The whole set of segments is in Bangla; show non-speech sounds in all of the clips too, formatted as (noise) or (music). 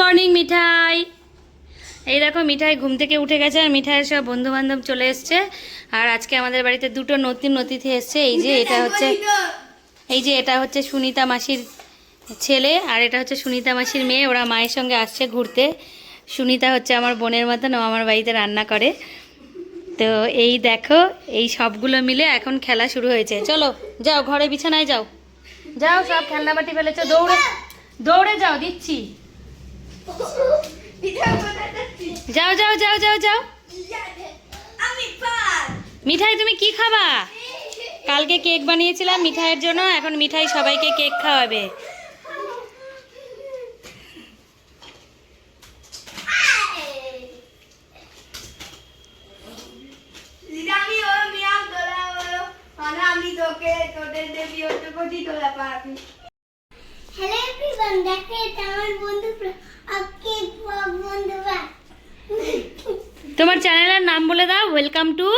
মর্নিং, মিঠাই। এই দেখো, মিঠাই ঘুম থেকে উঠে গেছে আর মিঠাইয়ের সব বন্ধু বান্ধব চলে এসছে। আর আজকে আমাদের বাড়িতে দুটো নতুন অতিথি এসছে। এই যে এটা হচ্ছে এই যে এটা হচ্ছে সুনিতা মাসির ছেলে আর এটা হচ্ছে সুনিতা মাসির মেয়ে। ওরা মায়ের সঙ্গে আসছে ঘুরতে। সুনিতা হচ্ছে আমার বোনের মতন, ও আমার বাড়িতে রান্না করে। তো এই দেখো, এই সবগুলো মিলে এখন খেলা শুরু হয়েছে। চলো, যাও, ঘরে বিছানায় যাও। যাও, সব খেলনাবাটি ফেলেছো, দৌড়ে দৌড়ে যাও, দিচ্ছি। যাও যাও যাও যাও যাও। মিঠাই, তুমি কি খাবা? কালকে কেক বানিয়েছিলাম মিঠাইয়ের জন্য, এখন মিঠাই সবাইকে কেক খাওয়াবে। মানে আমি তোকে তোদের দেবী তোলা হ্যালো এভরিওয়ান দেখো এটা আমার বন্ধু আজকে বন্ধুরা তোমার চ্যানেলের নাম বলে দাও ওয়েলকাম টু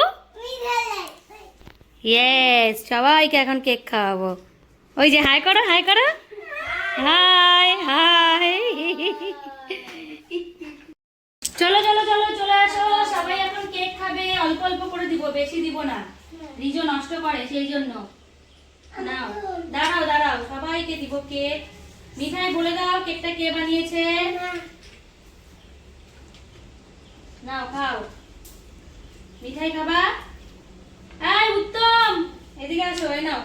ইয়েস সবাইকে এখন কেক খাওয়াবো। ওই যে হাই করো হাই করো। হাই হাই চলো চলো চলো, চলে আসো। সবাই এখন কেক খাবে, অল্প অল্প করে দিব, বেশি দিব না। রিজো নষ্ট করে, সেই জন্য। নাও, দাঁড়াও দাঁড়াও, সবাইকে দিব কেক মিঠাই বলে দাও কেকটা কে বানিয়েছে? নাও খাও। মিঠাই খাবা? এই উত্তম! এদিকে আসো এই নাও।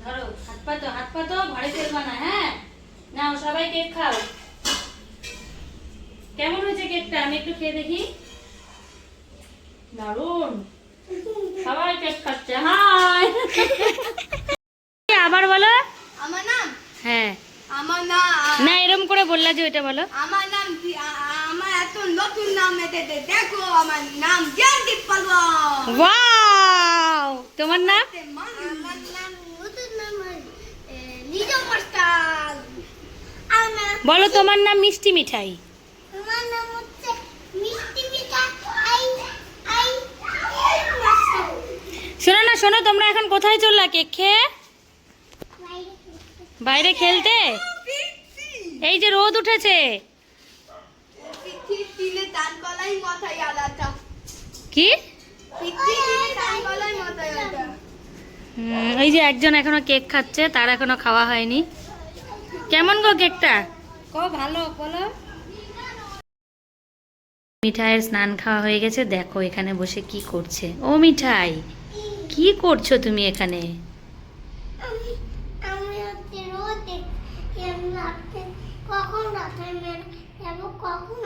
ধরো হাত পাতো হাত পাতো ঘরে ফেলবা না হ্যাঁ? নাও সবাই কেক খাও। কেমন হয়েছে কেকটা? আমি একটু খেয়ে দেখি। দারুণ সবাই কেক খাচ্ছে। হাই! (laughs) আবার বলো আমার নাম হ্যাঁ আমার নাম না এরম করে বললা যে ওইটা বলো আমার নাম আমার এত নতুন নাম দেখো আমার নাম জয়দীপ ওয়াও তোমার নাম আমার নাম নতুন নাম নিজম মাস্টার বলো তোমার নাম মিষ্টি মিঠাই আমার নাম হচ্ছে মিষ্টি মিঠা আই আই আই মাস্টার শোনো না শোনো তোমরা এখন কোথায় চললা কেক খেয়ে বাইরে খেলতে? এই যে রোদ উঠেছে। কি? এই যে একজন এখনও কেক খাচ্ছে তার এখনও খাওয়া হয়নি। কেমন গো কেকটা? ভালো বলো। মিঠাইয়ের স্নান খাওয়া হয়ে গেছে দেখো এখানে বসে কি করছে। ও মিঠাই কি করছ তুমি এখানে আমি আমি হচ্ছে রোজ দেখি আমি রাতে কখন রাতের মেলা যাব? কখন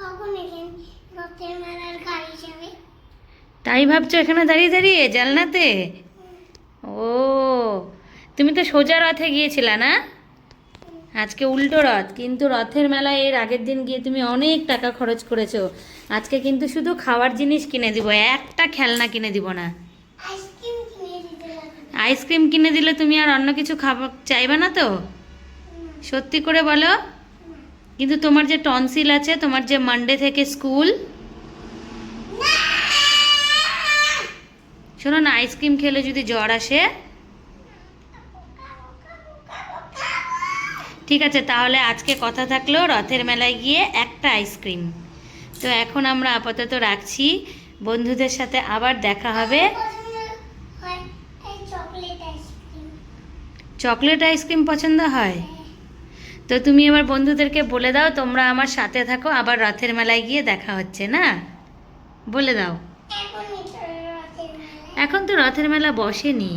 কখন এখানে রাতের মেলার গাড়ি যাবে? তাই ভাবছ এখানে দাঁড়িয়ে দাঁড়িয়ে জালনাতে ও তুমি তো সোজা রথে গিয়েছিলা না? আজকে উল্টো রথ কিন্তু রথের মেলায় এর আগের দিন গিয়ে তুমি অনেক টাকা খরচ করেছ। আজকে কিন্তু শুধু খাওয়ার জিনিস কিনে দিব একটা খেলনা কিনে দিব না। আইসক্রিম কিনে দিলে তুমি আর অন্য কিছু খাবার চাইবে না তো? সত্যি করে বলো? কিন্তু তোমার যে টনসিল আছে তোমার যে মানডে থেকে স্কুল শোনো না আইসক্রিম খেলে যদি জ্বর আসে? ঠিক আছে তাহলে আজকে কথা থাকল রথের মেলায় গিয়ে একটা আইসক্রিম তো এখন আমরা আপাতত রাখছি। বন্ধুদের সাথে আবার দেখা হবে। চকলেট আইসক্রিম পছন্দ হয়? তো তুমি আমার বন্ধুদেরকে বলে দাও তোমরা আমার সাথে থাকো আবার রথের মেলায় গিয়ে দেখা হচ্ছে না? বলে দাও। এখন তো রথের মেলা বসেনি।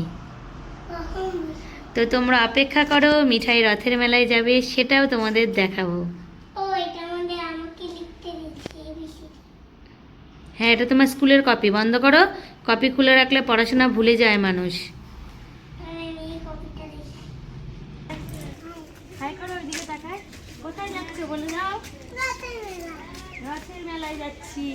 তো তোমরা অপেক্ষা করো মিঠাই রথের মেলায় যাবে সেটাও তোমাদের দেখাবো। হ্যাঁ এটা তোমার স্কুলের কপি বন্ধ করো। কপি খুলে রাখলে পড়াশোনা ভুলে যায় মানুষ আমি এই কপিটা লিখি হাই করো ওইদিকে তাকায় কোথায় যাচ্ছে বলে দাও রাতের মেলা মেলায় যাচ্ছি।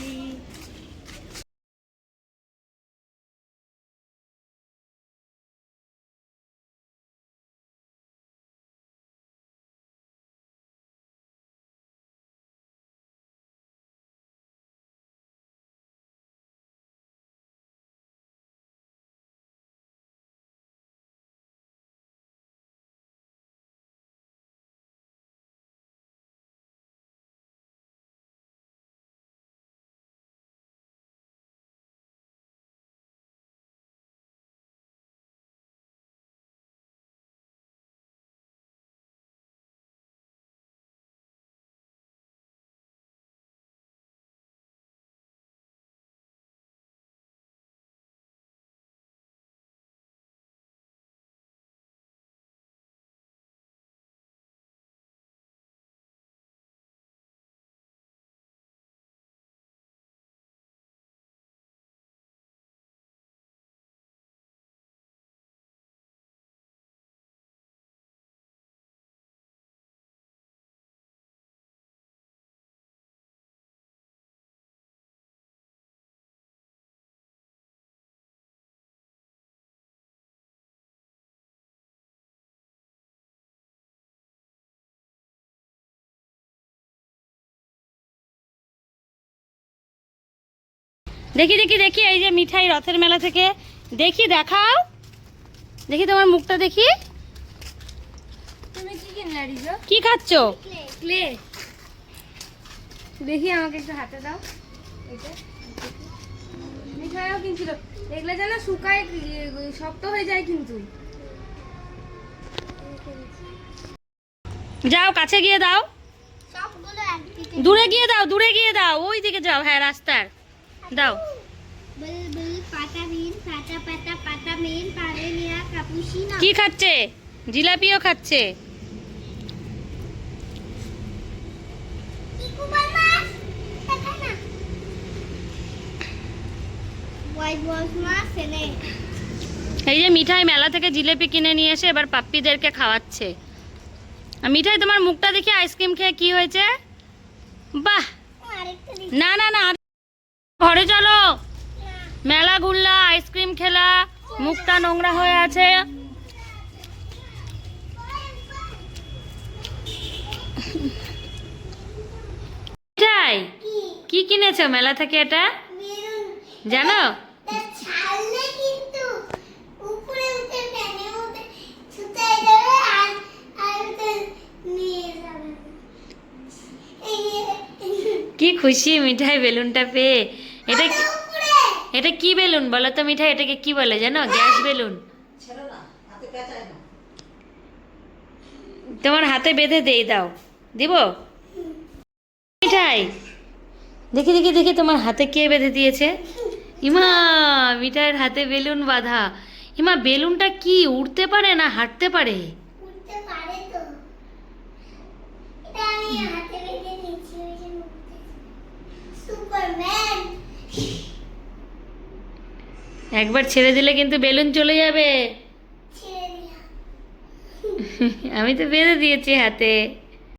দেখি দেখি দেখি এই যে মিঠাই রথের মেলা থেকে। দেখি দেখাও। দেখি তোমার মুখটা দেখি। তুমি কি কিনলে রিজো কি খাচ্ছ? ক্লে। দেখি আমাকে একটু হাতে দাও। মিঠাইও কিনছিল এগুলো যেন শুকায় শক্ত হয়ে যায় কিন্তু। যাও কাছে গিয়ে দাও। দূরে গিয়ে দাও দূরে গিয়ে দাও। ওই দিকে যাও হ্যাঁ রাস্তার। দাও। কি খাচ্ছে? জিলাপিও খাচ্ছে। এই যে মিঠাই মেলা থেকে জিলেপি কিনে নিয়ে এসে এবার পাপ্পিদেরকে খাওয়াচ্ছে। মিঠাই তোমার মুখটা দেখে আইসক্রিম খেয়ে কি হয়েছে? বাহ! না না না ঘরে চলো। মেলা ঘুরলা আইসক্রিম খেলা, মুখটা নোংরা হয়ে আছে। কি কিনেছো মেলা থেকে এটা? জানো? কি খুশি, মিঠাই বেলুনটা পেয়ে। এটা কি- এটা কি বেলুন? বলো তো মিঠাই এটাকে কি বলে জানো? Gas balloon. তোমার হাতে বেঁধে দেই দাও। দিব? মিঠাই দেখি দেখি দেখি তোমার হাতে কে বেঁধে দিয়েছে। ইমা মিঠাইয়ের হাতে বেলুন বাঁধা। ইমা বেলুনটা কি উড়তে পারে না হাঁটতে পারে? উঠতে পারে তো। এটা আমি হাতে বেঁধে নিচ্ছি সুপারম্যান একবার ছেড়ে দিলে কিন্তু বেলুন চলে যাবে। আমি তো বেঁধে দিয়েছি হাতে।